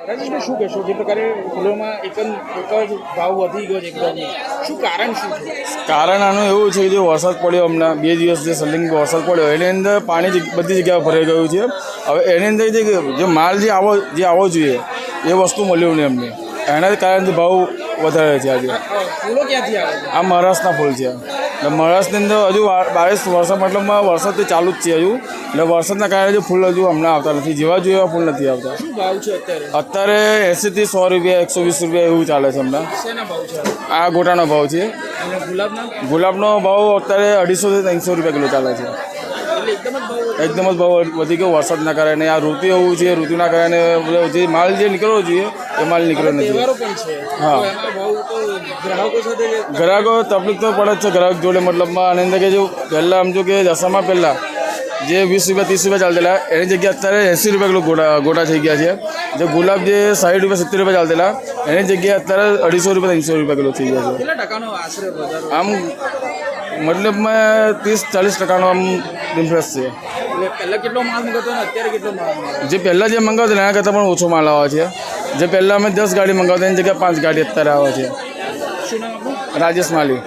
રાજેશભાઈ શું કહેશો જે પ્રકારે ફૂલોમાં એક એક જ ભાવ વધી ગયો છે એકદમ. શું કારણ શું છે? કારણ આનું એવું છે કે જે વરસાદ પડ્યો હમણાં બે દિવસ જે સલિંગ વરસાદ પડ્યો એની અંદર પાણી બધી જગ્યાએ ભરાઈ ગયું છે. હવે એની અંદર જે જે માલ જે આવો જે આવવો જોઈએ એ વસ્તુ મળ્યું નહીં અમને. એના કારણથી ભાવ વધારે છે આજે. ફૂલો ક્યાંથી આવે? આ મહારાષ્ટ્રના ફૂલ છે. એટલે મહારાષ્ટ્રની અંદર હજુ બાવીસ વરસાદ મતલબમાં વરસાદ તો ચાલુ જ છે હજુ. એટલે વરસાદના કારણે જે ફૂલ હજુ હમણાં આવતા નથી. જેવા જોઈએ એવા ફૂલ નથી આવતા. શું ભાવ છે અત્યારે? અત્યારે એંસીથી સો રૂપિયા એકસો વીસ રૂપિયા એવું ચાલે છે હમણાં. આ ગોટાનો ભાવ છે. અને ગુલાબનો ભાવ અત્યારે અઢીસોથી ત્રણસો રૂપિયા કિલો ચાલે છે. એકદમ જ ભાવ વધી ગયો. વરસાદના કારણે આ ઋતુ એવું છે ઋતુના કારણે જે માલ જે નીકળવો જોઈએ એ માલ નીકળ્યો નથી. હા. ગ્રાહકો તકલીફ તો પડે જ છે ગ્રાહક જોડે. મતલબમાં અને અંદર કે જો પહેલાં આમ જો કે દશામાં પહેલાં જે વીસ રૂપિયા ત્રીસ રૂપિયા ચાલતેલા એની જગ્યાએ અત્યારે એંસી રૂપિયા કિલો ગોટા ગોટા થઈ ગયા છે. જે ગુલાબ જે સાઠ રૂપિયા સિત્તેર રૂપિયા ચાલતેલા એની જગ્યાએ અત્યારે અઢીસો રૂપિયા ત્રણસો રૂપિયા કિલો થઈ ગયા છે. આમ મતલબમાં ત્રીસ ચાલીસ ટકાનો આમ ડિફરન્સ છે એટલે કેટલો માલ મંગાતો અત્યારે કેટલો માલ જે પહેલાં જે મંગાવતા એના કરતાં પણ ઓછો માલ આવે છે. જે પહેલાં અમે દસ ગાડી મંગાવતા એની જગ્યાએ પાંચ ગાડી અત્યારે આવે છે. રાજેશ માલી.